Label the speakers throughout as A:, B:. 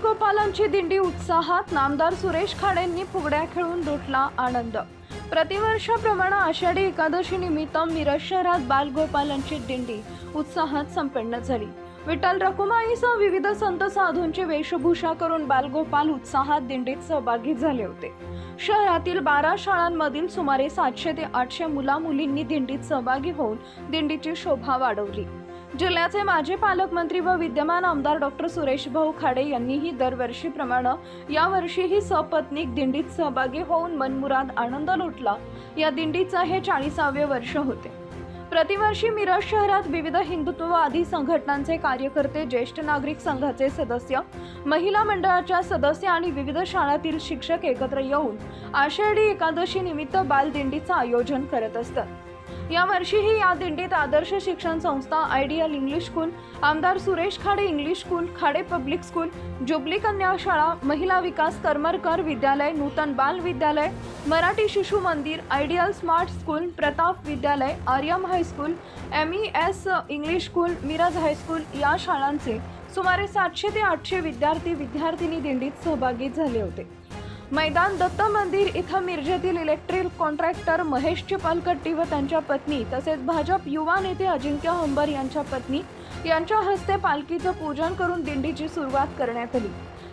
A: गिरगोपालांची दिंडी उत्साहात नामदार सुरेश खाडेंनी फुगड्या खेळून लुटला आनंद. प्रतिवर्षाप्रमाणे आषाढी एकादशी निमित्त मिरज शहरात बालगोपालांची दिंडी उत्साहात संपन्न झाली. विठ्ठल रखुमाईसह विविध संत साधूंची वेशभूषा करून बालगोपाल उत्साहात दिंडीत सहभागी झाले होते. शहरातील बारा शाळांमधील सुमारे सातशे ते आठशे मुला मुलींनी दिंडीत सहभागी होऊन दिंडीची शोभा वाढवली. जिल्ह्याचे माजी पालकमंत्री व विद्यमान आमदार डॉक्टर सुरेश भाऊ खाडे यांनीही दरवर्षीप्रमाणे यावर्षीही सपत्नीक दिंडीत सहभागी होऊन मनमुराद आनंद लुटला. या दिंडीचं हे चाळीसावे वर्ष होते. प्रतिवर्षी मिरज शहरात विविध हिंदुत्ववादी संघटनांचे कार्यकर्ते ज्येष्ठ नागरिक संघाचे सदस्य महिला मंडळाच्या सदस्य आणि विविध शाळातील शिक्षक एकत्र येऊन आषाढी एकादशी निमित्त बालदिंडीचं आयोजन करत असतात. यावर्षीही या दिंडीत आदर्श शिक्षण संस्था आयडियल इंग्लिश स्कूल आमदार Suresh Khade English school Khade public school jubilee कन्या शाळा महिला विकास करमरकर विद्यालय नूतन बाल विद्यालय मराठी शिशु मंदिर ideal smart school Pratap Vidyalaya Aryam high school M E S English school Miraj high school या शाळांचे सुमारे सातशे ते आठशे विद्यार्थी विद्यार्थिनी दिंडीत सहभागी झाले होते. मैदान दत्त मंदिर इथं मिरजेतील इलेक्ट्रिक कॉन्ट्रॅक्टर महेश चिपालकट्टी व त्यांच्या पत्नी तसेच भाजप युवा नेते अजिंक्य हंबर यांच्या पत्नी यांच्या हस्ते पालखीचं पूजन करून दिंडीची सुरुवात करण्यात आली.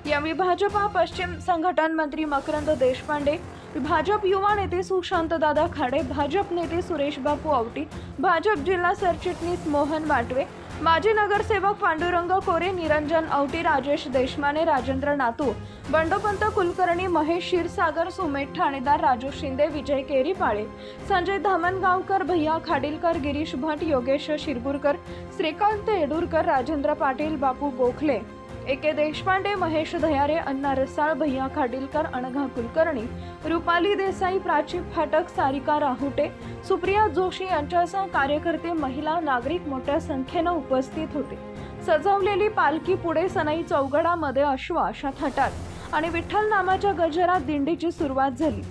A: यावेळी भाजपा पश्चिम संघटन मंत्री मकरंद देशपांडे भाजप युवा नेते सुशांतदादा खाडे भाजप नेते सुरेश बापू आवटी भाजप जिल्हा सरचिटणीस मोहन वाटवे माजी नगरसेवक पांडुरंग कोरे निरंजन औटी राजेश देशमाने राजेंद्र नातू बंडोपंत कुलकर्णी महेश क्षीरसागर सुमेध ठाणेदार राजू शिंदे विजय केरीपाळे संजय धामणगावकर भैया खाडीलकर गिरीश भट योगेश शिरगुरकर श्रीकांत येडूरकर राजेंद्र पाटील बापू गोखले. ए के देशपांडे महेश दयारे अण्णा रसाळ भैया खाडीलकर अनघा कुलकर्णी रुपाली देसाई प्राची फाटक सारिका राहुटे सुप्रिया जोशी यांच्यासह कार्यकर्ते महिला नागरिक मोठ्या संख्येनं उपस्थित होते. सजवलेली पालखी पुढे सनई चौगडामध्ये अश्व अशा थाटात आणि विठ्ठल नामाच्या गजरात दिंडीची सुरुवात झाली.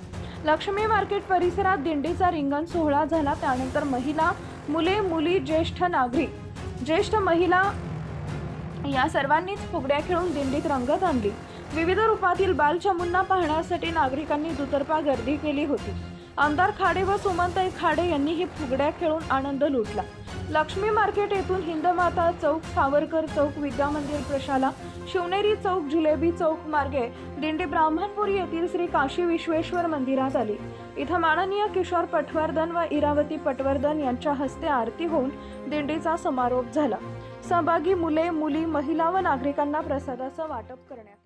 A: लक्ष्मी मार्केट परिसरात दिंडीचा रिंगण सोहळा झाला. त्यानंतर महिला मुले मुली ज्येष्ठ नागरिक ज्येष्ठ महिला या सर्वांनीच फुगड्या खेळून दिंडीत रंगत आणली. विविध रूपातील बालचमूंना पाहण्यासाठी नागरिकांनी दुतर्फा गर्दी केली होती. आमदार खाडे व सुमनताई खाडे यांनी ही फुगड्या खेळून आनंद लुटला. लक्ष्मी मार्केट येथून हिंदमाता चौक सावरकर चौक विद्या मंदिर प्रशाला शिवनेरी चौक जुलेबी चौक मार्गे दिंडी ब्राह्मणपुरी येथील श्री काशी विश्वेश्वर मंदिरात आली. इथं माननीय किशोर पटवर्धन व इरावती पटवर्धन यांच्या हस्ते आरती होऊन दिंडीचा समारोप झाला. सहभागी मुले मुली महिला व नागरिकांना प्रसादाचं वाटप करण्यात